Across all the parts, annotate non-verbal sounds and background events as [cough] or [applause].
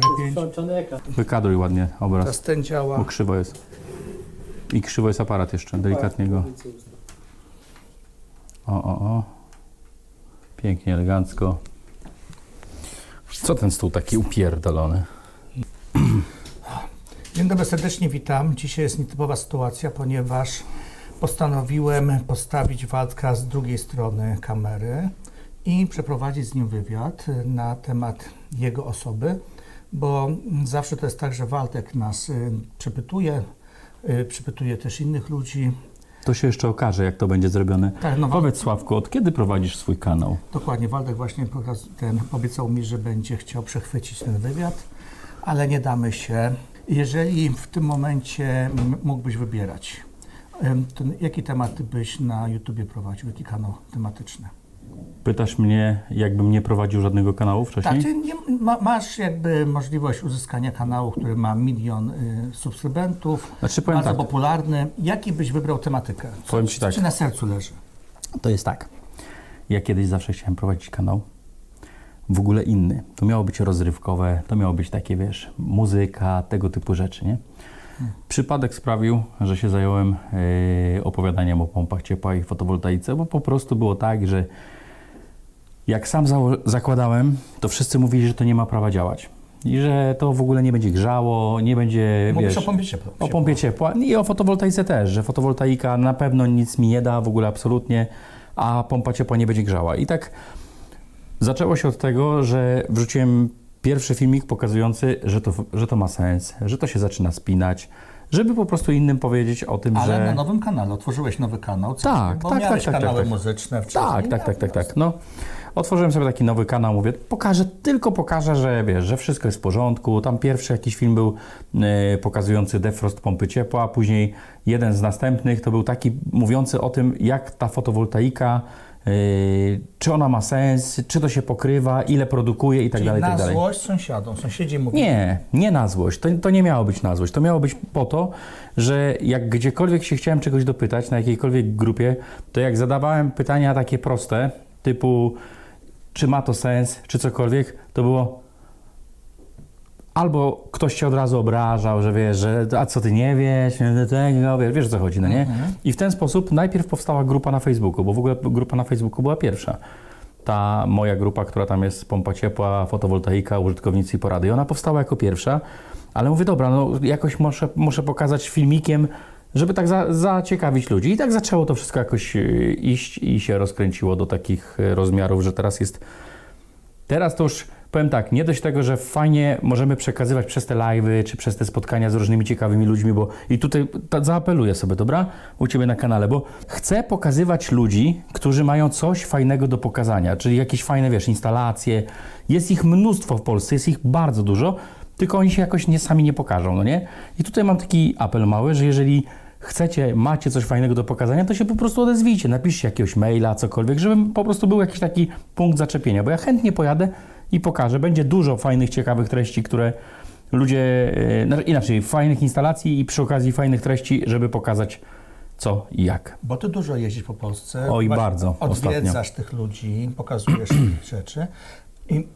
4-5. Włączony ekran. Wykadruj ładnie obraz, Teraz ten bo działa. krzywo jest. I krzywo jest aparat jeszcze, delikatnie go. O, o, o. Pięknie, elegancko. Co ten stół taki upierdolony? [clears throat] Dzień dobry, serdecznie witam. Dzisiaj jest nietypowa sytuacja, ponieważ postanowiłem postawić Waldka z drugiej strony kamery i przeprowadzić z nim wywiad na temat jego osoby, bo zawsze to jest tak, że Waldek nas y, przepytuje, y, przepytuje też innych ludzi. To się jeszcze okaże, jak to będzie zrobione. Tak, no, Powiedz Sławku, od kiedy prowadzisz swój kanał? Dokładnie, Waldek właśnie ten, obiecał mi, że będzie chciał przechwycić ten wywiad, ale nie damy się. Jeżeli w tym momencie mógłbyś wybierać, to jaki temat byś na YouTubie prowadził, jaki kanał tematyczny? Pytasz mnie, jakbym nie prowadził żadnego kanału wcześniej? Tak, czy nie, ma, masz jakby możliwość uzyskania kanału, który ma milion y, subskrybentów, Znaczy powiem bardzo tak, popularny. Jaki byś wybrał tematykę? Co, Powiem ci co tak. ci na sercu leży? to jest tak. Ja kiedyś zawsze chciałem prowadzić kanał w ogóle inny. To miało być rozrywkowe, to miało być takie, wiesz, muzyka, tego typu rzeczy, nie? Przypadek sprawił, że się zająłem e, opowiadaniem o pompach ciepła i fotowoltaice, bo po prostu było tak, że jak sam zakładałem, to wszyscy mówili, że to nie ma prawa działać. I że to w ogóle nie będzie grzało, nie będzie, Mówisz wiesz... o pompie ciepła. O pompie ciepła i o fotowoltaice też, że fotowoltaika na pewno nic mi nie da, w ogóle absolutnie, a pompa ciepła nie będzie grzała. I tak zaczęło się od tego, że wrzuciłem pierwszy filmik pokazujący, że to, że to ma sens, że to się zaczyna spinać, żeby po prostu innym powiedzieć o tym, Ale że... na nowym kanale, otworzyłeś nowy kanał. co- Tak, bo tak, miałeś tak, tak, kanały tak, tak. muzyczne wcześniej. Tak, tak, tak, tak, tak. No, otworzyłem sobie taki nowy kanał, mówię, pokażę, tylko pokażę, że wiesz, że wszystko jest w porządku. Tam pierwszy jakiś film był e, pokazujący defrost pompy ciepła, później jeden z następnych to był taki mówiący o tym, jak ta fotowoltaika, e, czy ona ma sens, czy to się pokrywa, ile produkuje i tak Czyli dalej, i na tak dalej. złość sąsiadom. Sąsiedzi mówią, Nie, nie na złość. To, to nie miało być na złość. To miało być po to, że jak gdziekolwiek się chciałem czegoś dopytać, na jakiejkolwiek grupie, to jak zadawałem pytania takie proste, typu czy ma to sens, czy cokolwiek, to było albo ktoś cię od razu obrażał, że wiesz, że a co ty nie wiesz, nie tego, wiesz, wiesz o co chodzi, no nie? I w ten sposób najpierw powstała grupa na Facebooku, bo w ogóle grupa na Facebooku była pierwsza. Ta moja grupa, która tam jest pompa ciepła, fotowoltaika, użytkownicy i porady. Ona powstała jako pierwsza, ale mówię, dobra, no jakoś muszę, muszę pokazać filmikiem, żeby tak za, zaciekawić ludzi. I tak zaczęło to wszystko jakoś y, iść i się rozkręciło do takich y, rozmiarów, że teraz jest Teraz to już powiem tak, nie dość tego, że fajnie możemy przekazywać przez te live'y, czy przez te spotkania z różnymi ciekawymi ludźmi, bo i tutaj ta, zaapeluję sobie, dobra? U Ciebie na kanale, bo chcę pokazywać ludzi, którzy mają coś fajnego do pokazania, czyli jakieś fajne, wiesz, instalacje. Jest ich mnóstwo w Polsce, jest ich bardzo dużo, tylko oni się jakoś nie, sami nie pokażą, no nie? I tutaj mam taki apel mały, że jeżeli chcecie, macie coś fajnego do pokazania, to się po prostu odezwijcie, napiszcie jakiegoś maila, cokolwiek, żeby po prostu był jakiś taki punkt zaczepienia, bo ja chętnie pojadę i pokażę. Będzie dużo fajnych, ciekawych treści, które ludzie, e, inaczej, fajnych instalacji i przy okazji fajnych treści, żeby pokazać co i jak. bo ty dużo jeździsz po Polsce. Oj, bardzo, Odwiedzasz tych ludzi, pokazujesz ich [clears throat] rzeczy. I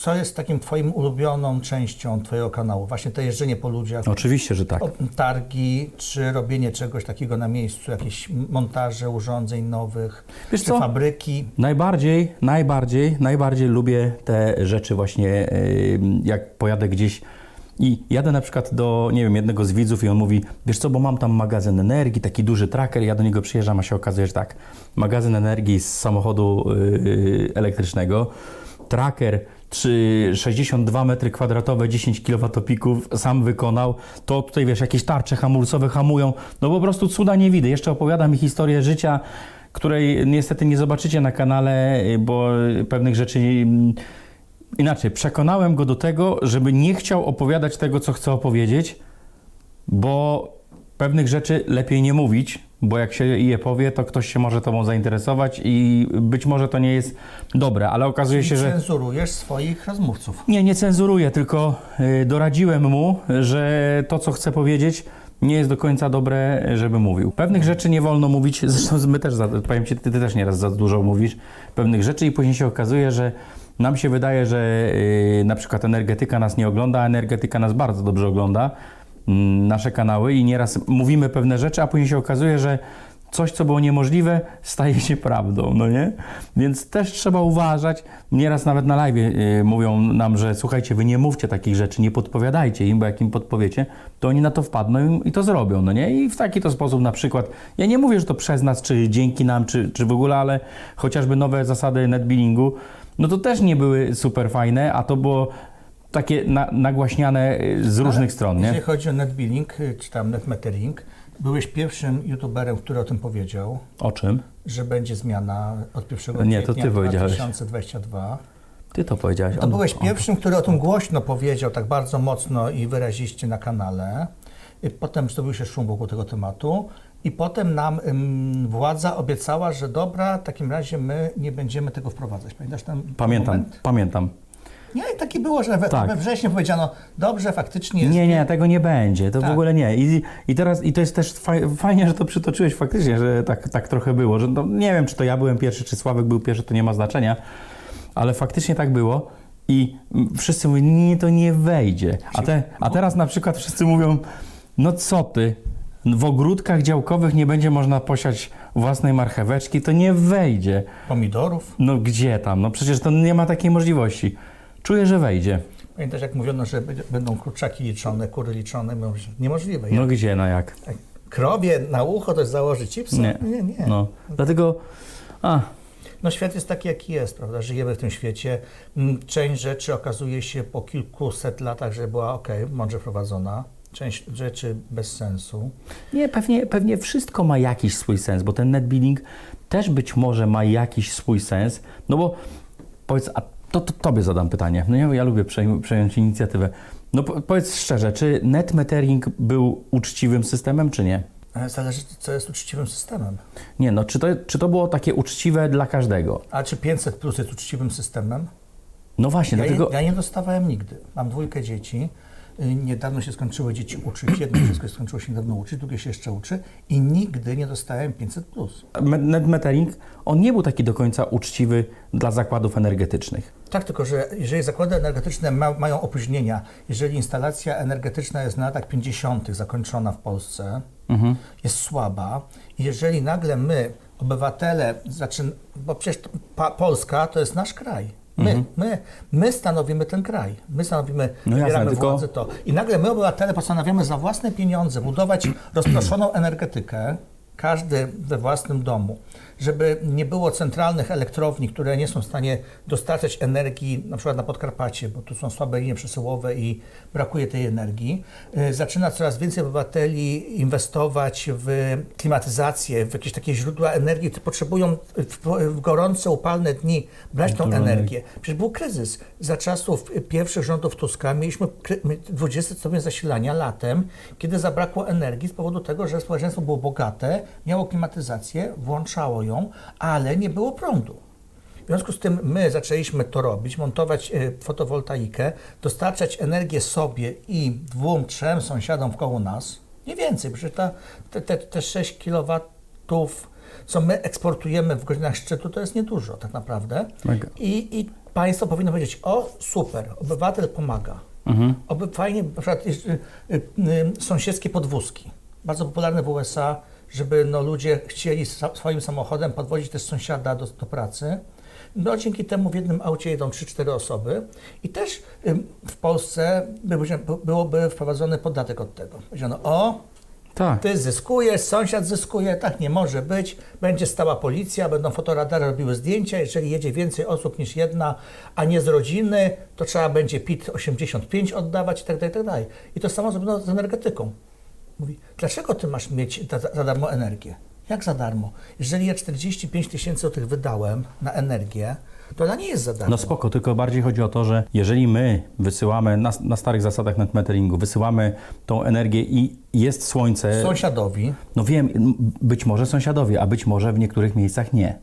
co jest takim twoim ulubioną częścią twojego kanału? Właśnie to jeżdżenie po ludziach, Oczywiście, że tak. targi, czy robienie czegoś takiego na miejscu, jakieś montaże urządzeń nowych, Wiesz czy co? fabryki. Najbardziej, najbardziej, najbardziej lubię te rzeczy właśnie, yy, jak pojadę gdzieś i jadę na przykład do, nie wiem, jednego z widzów i on mówi, wiesz co, bo mam tam magazyn energii, taki duży tracker, ja do niego przyjeżdżam, a się okazuje, że tak, magazyn energii z samochodu yy, elektrycznego, tracker czy 62 metry kwadratowe, 10 kWpików sam wykonał, to tutaj wiesz, jakieś tarcze hamulcowe hamują, no po prostu cuda nie widzę. Jeszcze opowiada mi historię życia, której niestety nie zobaczycie na kanale, bo pewnych rzeczy mm, inaczej. Przekonałem go do tego, żeby nie chciał opowiadać tego, co chce opowiedzieć, bo pewnych rzeczy lepiej nie mówić, bo jak się je powie, to ktoś się może tobą zainteresować i być może to nie jest dobre, ale okazuje się, że... Cenzurujesz swoich rozmówców. Nie, nie cenzuruję, tylko y, doradziłem mu, że to, co chce powiedzieć, nie jest do końca dobre, żeby mówił. Pewnych rzeczy nie wolno mówić, [laughs] zresztą my też, za, powiem Ci, ty, ty też nieraz za dużo mówisz pewnych rzeczy i później się okazuje, że nam się wydaje, że y, na przykład energetyka nas nie ogląda, a energetyka nas bardzo dobrze ogląda, nasze kanały i nieraz mówimy pewne rzeczy, a później się okazuje, że coś, co było niemożliwe, staje się prawdą, no nie? Więc też trzeba uważać. Nieraz nawet na live y, mówią nam, że słuchajcie, wy nie mówcie takich rzeczy, nie podpowiadajcie im, bo jak im podpowiecie, to oni na to wpadną i to zrobią, no nie? I w taki to sposób na przykład, ja nie mówię, że to przez nas, czy dzięki nam, czy, czy w ogóle, ale chociażby nowe zasady netbillingu, no to też nie były super fajne, a to było takie na, nagłaśniane y, z różnych stron, Jeżeli nie? chodzi o netbilling, y, czy tam netmetering, byłeś pierwszym youtuberem, który o tym powiedział, O czym? że będzie zmiana od 1 Nie, to ty powiedziałeś. 2022. Ty to powiedziałeś. To On- byłeś on- pierwszym, który o tym głośno powiedział, tak bardzo mocno i wyraziście na kanale. I potem zrobił się szum wokół tego tematu. I potem nam ym, władza obiecała, że dobra, w takim razie my nie będziemy tego wprowadzać. Pamiętasz ten Pamiętam, moment? pamiętam. Nie, i takie było, że we, Tak. we wrześniu powiedziano, dobrze, faktycznie jest. Nie, nie, tego nie będzie, to w Tak. ogóle nie. I, I teraz, i to jest też faj, fajnie, że to przytoczyłeś faktycznie, że tak, tak trochę było, że no, nie wiem, czy to ja byłem pierwszy, czy Sławek był pierwszy, to nie ma znaczenia, ale faktycznie tak było i mm, wszyscy mówią, nie, to nie wejdzie. A, te, a teraz na przykład wszyscy mówią, no co ty, w ogródkach działkowych nie będzie można posiać własnej marcheweczki, to nie wejdzie. Pomidorów. No gdzie tam? No przecież to nie ma takiej możliwości. Czuję, że wejdzie. Pamiętasz, jak mówiono, że będą kurczaki liczone, kury liczone. Niemożliwe. No Jak gdzie, no jak? Krowie na ucho to założy chipsa? Nie. nie. nie. No, dlatego, a, No świat jest taki, jaki jest, prawda? Żyjemy w tym świecie. Mm, Część rzeczy okazuje się po kilkuset latach, że była ok, mądrze prowadzona. Część rzeczy bez sensu. nie, pewnie, pewnie wszystko ma jakiś swój sens, bo ten netbilling też być może ma jakiś swój sens, no bo powiedz, a to, to tobie zadam pytanie, no ja, ja lubię przejm- przejąć inicjatywę. No po, powiedz szczerze, czy net metering był uczciwym systemem, czy nie? Ale Zależy, co jest uczciwym systemem. Nie, no czy to, czy to było takie uczciwe dla każdego? A czy 500 plus jest uczciwym systemem? No właśnie, Ja, dlatego... ja nie dostawałem nigdy. Mam dwójkę dzieci. Niedawno się skończyły dzieci uczyć. Jedno dziecko skończyło się niedawno uczyć, drugie się jeszcze uczy. I nigdy nie dostałem 500 plus. Me- Net metering, on nie był taki do końca uczciwy dla zakładów energetycznych. Tak, tylko że jeżeli zakłady energetyczne ma, mają opóźnienia, jeżeli instalacja energetyczna jest na latach 50. zakończona w Polsce, jest słaba, jeżeli nagle my, obywatele, zaczyn, bo przecież Polska to jest nasz kraj. My, my, my stanowimy ten kraj. My stanowimy, No jasne, wybieramy tylko- władzę to. I nagle my, obywatele, postanawiamy za własne pieniądze budować rozproszoną [clears throat] energetykę, każdy we własnym domu, żeby nie było centralnych elektrowni, które nie są w stanie dostarczać energii, na przykład na Podkarpacie, bo tu są słabe linie przesyłowe i brakuje tej energii. Y, Zaczyna coraz więcej obywateli inwestować w klimatyzację, w jakieś takie źródła energii, które potrzebują w, gorące, upalne dni brać tą energię. Przecież był kryzys. Za czasów pierwszych rządów Tuska mieliśmy kry- my- 20 stopień zasilania latem, kiedy zabrakło energii z powodu tego, że społeczeństwo było bogate, miało klimatyzację, włączało ale nie było prądu. W związku z tym my zaczęliśmy to robić, montować e, fotowoltaikę, dostarczać energię sobie i dwóm, trzem sąsiadom wkoło nas. Nie więcej, przecież ta, te, te, te 6 kW, co my eksportujemy w godzinach szczytu, to jest niedużo tak naprawdę. I, I państwo powinno powiedzieć, o super, obywatel pomaga. Oby fajnie, na przykład y, y, y, sąsiedzkie podwózki, bardzo popularne w USA, żeby no, ludzie chcieli swoim samochodem podwozić też sąsiada do, do pracy. No, dzięki temu w jednym aucie jedą 3-4 osoby i też w Polsce by, byłoby wprowadzony podatek od tego. Powiedziano, o, Tak. ty zyskujesz, sąsiad zyskuje, tak nie może być. Będzie stała policja, będą fotoradary robiły zdjęcia. Jeżeli jedzie więcej osób niż jedna, a nie z rodziny, to trzeba będzie PIT 85 oddawać itd. itd. I to samo zrobiono z energetyką. Mówi, dlaczego ty masz mieć za, za darmo energię? Jak za darmo? Jeżeli ja 45 tysięcy złotych wydałem na energię, to ona nie jest za darmo. No spoko, tylko bardziej chodzi o to, że jeżeli my wysyłamy na, na starych zasadach netmeteringu, wysyłamy tą energię i jest słońce, Sąsiadowi, no wiem, być może sąsiadowie, a być może w niektórych miejscach nie.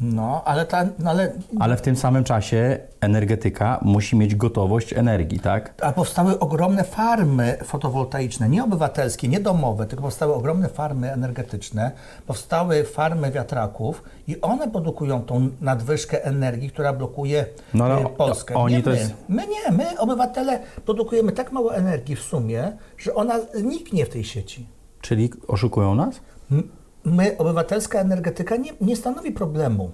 No, ale ta, no, ale Ale w tym samym czasie energetyka musi mieć gotowość energii, tak? A powstały ogromne farmy fotowoltaiczne, nie obywatelskie, nie domowe, tylko powstały ogromne farmy energetyczne, powstały farmy wiatraków i one produkują tą nadwyżkę energii, która blokuje No, ale e, o- Polskę. oni nie to my. jest- my nie, my obywatele produkujemy tak mało energii w sumie, że ona niknie w tej sieci. Czyli oszukują nas? M- My, obywatelska energetyka nie, nie stanowi problemu.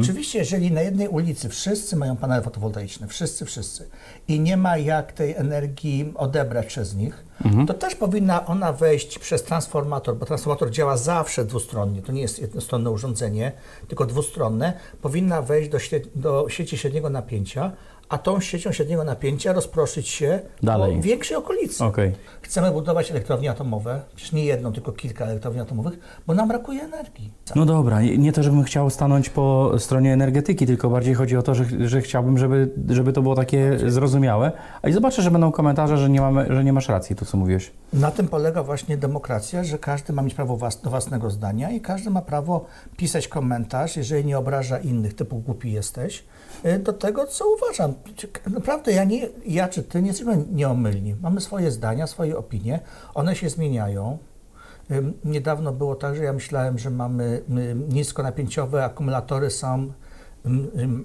Oczywiście, jeżeli na jednej ulicy wszyscy mają panele fotowoltaiczne, wszyscy, wszyscy, i nie ma jak tej energii odebrać przez nich, to też powinna ona wejść przez transformator, bo transformator działa zawsze dwustronnie, to nie jest jednostronne urządzenie, tylko dwustronne, powinna wejść do, do sieci średniego napięcia, a tą siecią średniego napięcia rozproszyć się Dalej. po większej okolicy. Okej. Chcemy budować elektrownie atomowe, przecież nie jedną, tylko kilka elektrowni atomowych, bo nam brakuje energii. No dobra, nie nie to, żebym chciał stanąć po stronie energetyki, tylko bardziej chodzi o to, że, że chciałbym, żeby, żeby to było takie zrozumiałe. A i zobaczę, że będą komentarze, że nie, mamy, że nie masz racji, to co mówiłeś. Na tym polega właśnie demokracja, że każdy ma mieć prawo włas- do własnego zdania i każdy ma prawo pisać komentarz, jeżeli nie obraża innych, typu głupi jesteś, y, do tego, co uważam. Naprawdę, ja, nie, ja czy ty nie jesteśmy nieomylni. Mamy swoje zdania, swoje opinie, one się zmieniają. Niedawno było tak, że ja myślałem, że mamy ym, niskonapięciowe akumulatory są,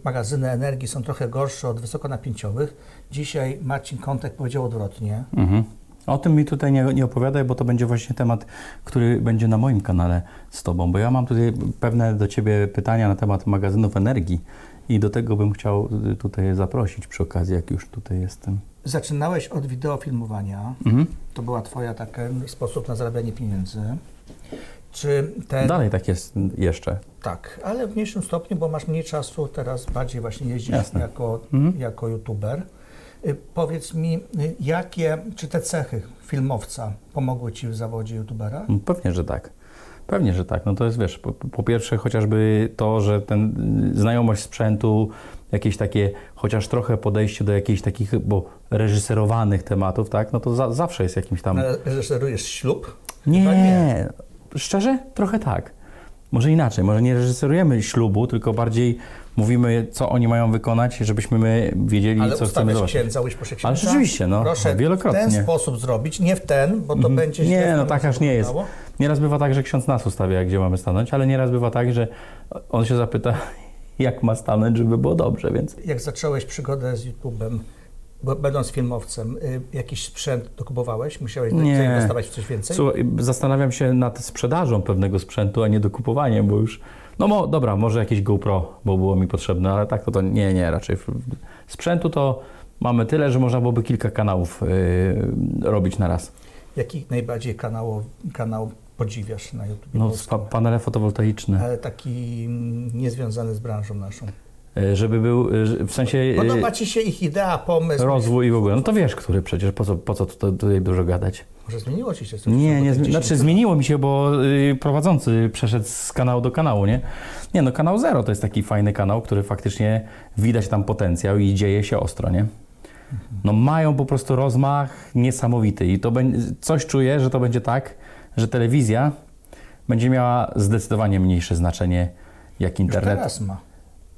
magazyny energii są trochę gorsze od wysokonapięciowych. Dzisiaj Marcin Kątek powiedział odwrotnie. Mhm. O tym mi tutaj nie, nie opowiadaj, bo to będzie właśnie temat, który będzie na moim kanale z Tobą, bo ja mam tutaj pewne do Ciebie pytania na temat magazynów energii i do tego bym chciał y, tutaj zaprosić przy okazji, jak już tutaj jestem. Zaczynałeś od wideofilmowania. Mhm. To była twoja taki sposób na zarabianie pieniędzy. Czy ten... Dalej tak jest jeszcze. Tak, ale w mniejszym stopniu, bo masz mniej czasu, teraz bardziej właśnie jeździsz Jasne. jako, Mhm. jako youtuber. Y, Powiedz mi, y, jakie, czy te cechy filmowca pomogły ci w zawodzie youtubera? Pewnie, że tak. Pewnie, że tak. No to jest, wiesz, po, po pierwsze chociażby to, że ten y, znajomość sprzętu, jakieś takie, chociaż trochę podejście do jakichś takich, bo reżyserowanych tematów, tak, no to za, zawsze jest jakimś tam... Reżyserujesz ślub? Nie, nie. szczerze? Trochę tak. Może inaczej, może nie reżyserujemy ślubu, tylko bardziej mówimy, co oni mają wykonać, żebyśmy my wiedzieli, Ale co chcemy zobaczyć. księdza, proszę księdza. Ale rzeczywiście, no, Proszę wielokrotnie. w ten sposób zrobić, nie w ten, bo to będzie źle Nie, no tak aż nie jest. Nieraz bywa tak, że ksiądz nas ustawia, gdzie mamy stanąć, ale nieraz bywa tak, że on się zapyta, [laughs] jak ma stanąć, żeby było dobrze, więc... Jak zacząłeś przygodę z YouTube'em, będąc filmowcem, y, jakiś sprzęt dokupowałeś? Musiałeś Nie. zainwestować w coś więcej? Słuchaj, zastanawiam się nad sprzedażą pewnego sprzętu, a nie dokupowaniem, bo już... No mo, dobra, może jakieś GoPro, bo było mi potrzebne, ale tak to, to nie, nie, raczej sprzętu to mamy tyle, że można byłoby kilka kanałów yy, robić na raz. Jaki najbardziej kanał, kanał podziwiasz na YouTube? No, pa, panele fotowoltaiczne, Ale taki mm, niezwiązany z branżą naszą. Yy, żeby był, yy, w sensie... yy, Podoba Ci się ich idea, pomysł? Rozwój i w ogóle. No to wiesz, który przecież, po co, po co tutaj, dużo gadać? Może zmieniło Ci się coś? Nie, nie, Bo tych zmi- 10 znaczy zmieniło mi się, bo y, prowadzący przeszedł z kanału do kanału, nie? Nie, no kanał Zero to jest taki fajny kanał, który faktycznie widać tam potencjał i dzieje się ostro, nie? No mają po prostu rozmach niesamowity i to będzie, coś czuję, że to będzie tak, że telewizja będzie miała zdecydowanie mniejsze znaczenie jak Już internet. teraz ma.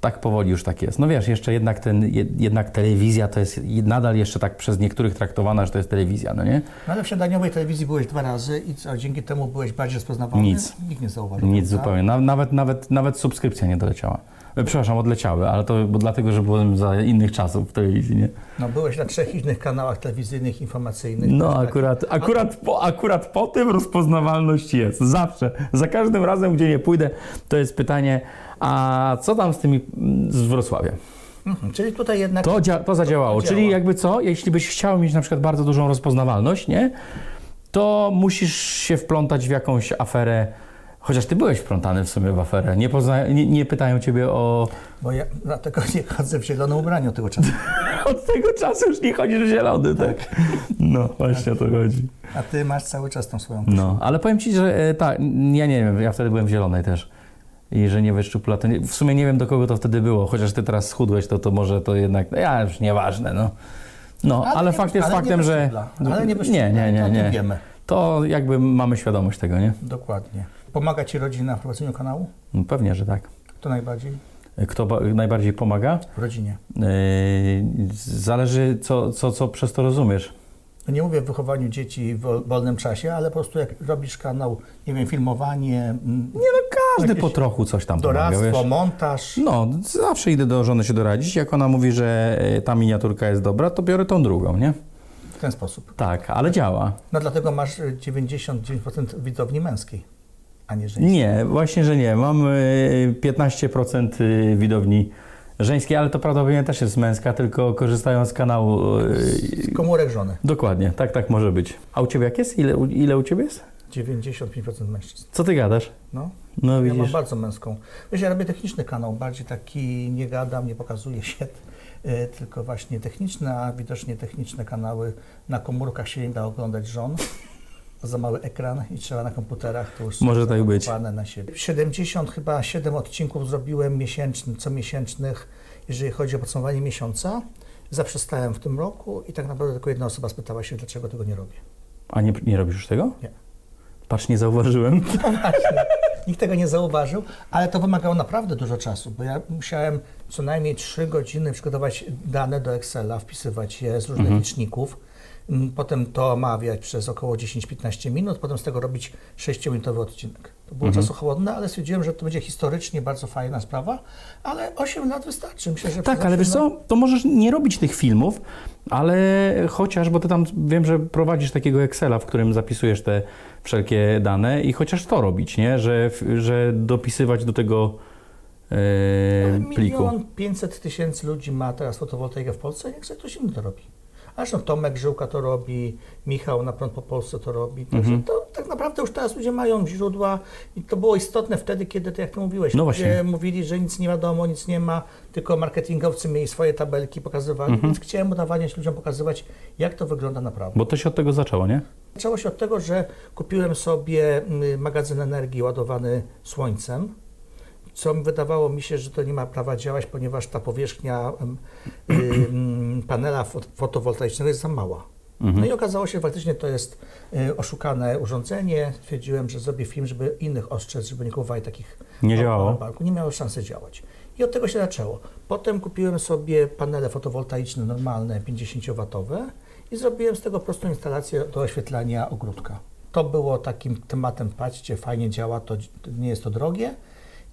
Tak powoli już tak jest. No wiesz, jeszcze jednak, ten, jed- jednak telewizja to jest nadal jeszcze tak przez niektórych traktowana, że to jest telewizja, no nie? No ale w śniadaniowej telewizji byłeś dwa razy i co, dzięki temu byłeś bardziej rozpoznawalny? Nic. Nikt nie zauważył. Nic prawda? zupełnie. Na, nawet, nawet, nawet subskrypcja nie doleciała. Przepraszam, odleciały, ale to bo dlatego, że byłem za innych czasów w telewizji, nie? No byłeś na trzech innych kanałach telewizyjnych, informacyjnych. No Tak. akurat, akurat, po, akurat po tym rozpoznawalność jest. Zawsze. Za każdym razem, gdzie nie pójdę, to jest pytanie, a co tam z tymi z Wrocławia? Mhm, czyli tutaj jednak... To, dzia- to zadziałało. to Czyli jakby co, jeśli byś chciał mieć na przykład bardzo dużą rozpoznawalność, nie? To musisz się wplątać w jakąś aferę. Chociaż ty byłeś wplątany w sumie w aferę. Nie, pozna- nie, nie pytają ciebie o. Bo ja dlatego nie chodzę w zielonym ubraniu tego czasu. [laughs] Od tego czasu już nie chodzisz w zielony, tak? No, właśnie o to chodzi. A ty masz cały czas tą swoją No, ale powiem ci, że e, tak, ja nie wiem, ja wtedy byłem w zielonej też. I że nie wyszczupla, to nie, w sumie nie wiem do kogo to wtedy było, chociaż ty teraz schudłeś, to, to może to jednak, no ja już nieważne, no. No, ale, nie- fakt jest ale faktem, że... Ale nie nie, nie, nie, nie. To jakby mamy świadomość tego, nie? Dokładnie. Pomaga Ci rodzina w prowadzeniu kanału? No, pewnie, że tak. To najbardziej Kto ba- najbardziej pomaga? w rodzinie. Yy, zależy, co, co, co przez to rozumiesz. Nie mówię o wychowaniu dzieci w wol- wolnym czasie, ale po prostu jak robisz kanał, nie wiem, filmowanie, mm, Nie no, każdy po trochu coś tam pomaga, doradztwo, wiesz. montaż. No, zawsze idę do żony się doradzić. Jak ona mówi, że e, ta miniaturka jest dobra, to biorę tą drugą, nie? W ten sposób. Tak, ale działa. No dlatego masz y, 99% widowni męskiej, a nie żeńskiej. Nie, właśnie, że nie. Mam e, 15% y, widowni żeńskiej, ale to prawdopodobnie też jest męska, tylko korzystają z kanału. e, Z komórek żony. Dokładnie, tak, tak może być. A u Ciebie jak jest? Ile, u- ile u Ciebie jest? 95% mężczyzn. Co Ty gadasz? No. No Ja mam widzisz. bardzo męską. Wiesz, ja robię techniczny kanał, bardziej taki nie gadam, nie pokazuję się, y, tylko właśnie techniczne, a widocznie techniczne kanały na komórkach się nie da oglądać żon. Za mały ekran i trzeba na komputerach to już Może tak być. Na siebie. 70 chyba 7 odcinków zrobiłem miesięcznych, comiesięcznych, jeżeli chodzi o podsumowanie miesiąca. Zaprzestałem w tym roku i tak naprawdę tylko jedna osoba spytała się, dlaczego tego nie robię. A nie, nie robisz już tego? Nie. Patrz, nie zauważyłem. No właśnie, nikt tego nie zauważył, ale to wymagało naprawdę dużo czasu, bo ja musiałem co najmniej 3 godziny przygotować dane do Excela, wpisywać je z różnych liczników, mm, potem to omawiać przez około 10-15 minut, potem z tego robić 6-minutowy odcinek. To było Mhm. czasochłonne, ale stwierdziłem, że to będzie historycznie bardzo fajna sprawa, ale 8 lat wystarczy. Myślę, że Tak, ale wiesz 8 lat- co, to możesz nie robić tych filmów, ale chociaż, bo ty tam wiem, że prowadzisz takiego Excela, w którym zapisujesz te wszelkie dane i chociaż to robić, nie? Że, że dopisywać do tego e, pliku. Milion pięćset tysięcy ludzi ma teraz fotowoltaikę w Polsce, jak sobie ktoś inny to robi. Zresztą Tomek Żyłka to robi, Michał na prąd po Polsce to robi. Także Mhm. to tak naprawdę już teraz ludzie mają źródła i to było istotne wtedy, kiedy, tak jak ty mówiłeś, No właśnie. mówili, że nic nie wiadomo, nic nie ma, tylko marketingowcy mieli swoje tabelki, pokazywali, Mhm. więc chciałem udowadniać ludziom, pokazywać, jak to wygląda naprawdę. Bo to się od tego zaczęło, nie? Zaczęło się od tego, że kupiłem sobie y, magazyn energii ładowany słońcem, co wydawało mi się, że to nie ma prawa działać, ponieważ ta powierzchnia y, mm, panela fot- fotowoltaicznego jest za mała. Mhm. No i okazało się, że faktycznie to jest y, oszukane urządzenie. Stwierdziłem, że zrobię film, żeby innych ostrzec, żeby nie kupowali takich Nie działało. Nie miało szansy działać. I od tego się zaczęło. Potem kupiłem sobie panele fotowoltaiczne normalne, 50-watowe i zrobiłem z tego prostą instalację do oświetlania ogródka. To było takim tematem, patrzcie, fajnie działa, to nie jest to drogie.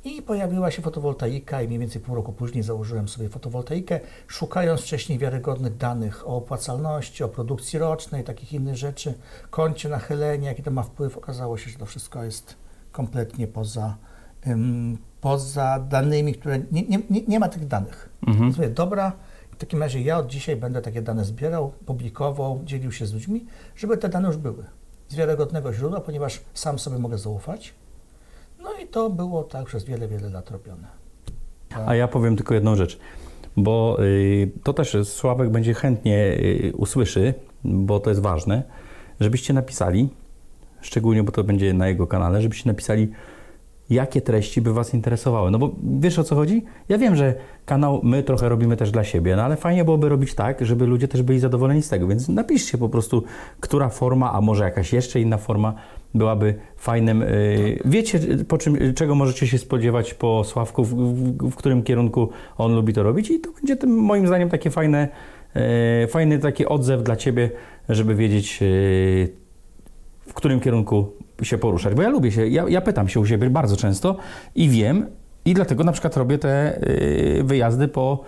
I pojawiła się fotowoltaika i mniej więcej pół roku później założyłem sobie fotowoltaikę, szukając wcześniej wiarygodnych danych o opłacalności, o produkcji rocznej, takich innych rzeczy, kącie nachylenia, jaki to ma wpływ. Okazało się, że to wszystko jest kompletnie poza, ym, poza danymi, które nie, nie, nie, nie ma tych danych. Mhm. Więc mówię, dobra, w takim razie ja od dzisiaj będę takie dane zbierał, publikował, dzielił się z ludźmi, żeby te dane już były z wiarygodnego źródła, ponieważ sam sobie mogę zaufać. No i to było tak przez wiele, wiele lat robione. A ja powiem tylko jedną rzecz, bo y, to też Sławek będzie chętnie y, usłyszy, bo to jest ważne, żebyście napisali, szczególnie, bo to będzie na jego kanale, żebyście napisali, jakie treści by Was interesowały. No bo wiesz o co chodzi? Ja wiem, że kanał my trochę robimy też dla siebie, no ale fajnie byłoby robić tak, żeby ludzie też byli zadowoleni z tego, więc napiszcie po prostu, która forma, a może jakaś jeszcze inna forma byłaby fajnym. y, Wiecie, po czym, czego możecie się spodziewać po Sławku, w, w, w którym kierunku on lubi to robić i to będzie tym moim zdaniem takie fajne, y, fajny taki odzew dla Ciebie, żeby wiedzieć, y, w którym kierunku się poruszać. Bo ja lubię się, ja, ja pytam się u siebie bardzo często i wiem, i dlatego na przykład robię te wyjazdy po,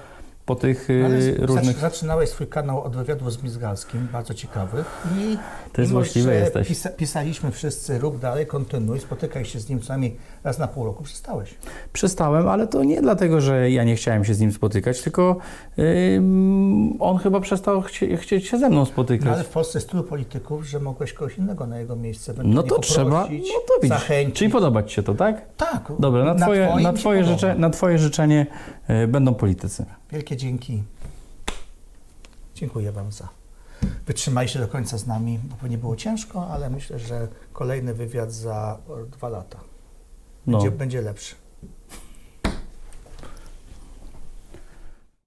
po tych y, Ale zac- różnych. Zaczynałeś swój kanał od wywiadów z Mizgalskim, bardzo ciekawych. I Ty złośliwy jesteś. Pisa, pisaliśmy wszyscy, rób dalej, kontynuuj, spotykaj się z nim co najmniej raz na pół roku, przestałeś. Przestałem, ale to nie dlatego, że ja nie chciałem się z nim spotykać, tylko ym, on chyba przestał chcie, chcieć się ze mną spotykać. No ale w Polsce jest tylu polityków, że mogłeś kogoś innego na jego miejsce No to trzeba, no to widzisz. zachęcić. Czyli podobać Ci się to, tak? Tak. Dobra, na Twoje, na twoje, podoba. życze, na twoje życzenie y, będą politycy. Wielkie dzięki. Dziękuję Wam za. Wytrzymaliście do końca z nami, bo pewnie było ciężko, ale myślę, że kolejny wywiad za dwa lata No. będzie, będzie lepszy.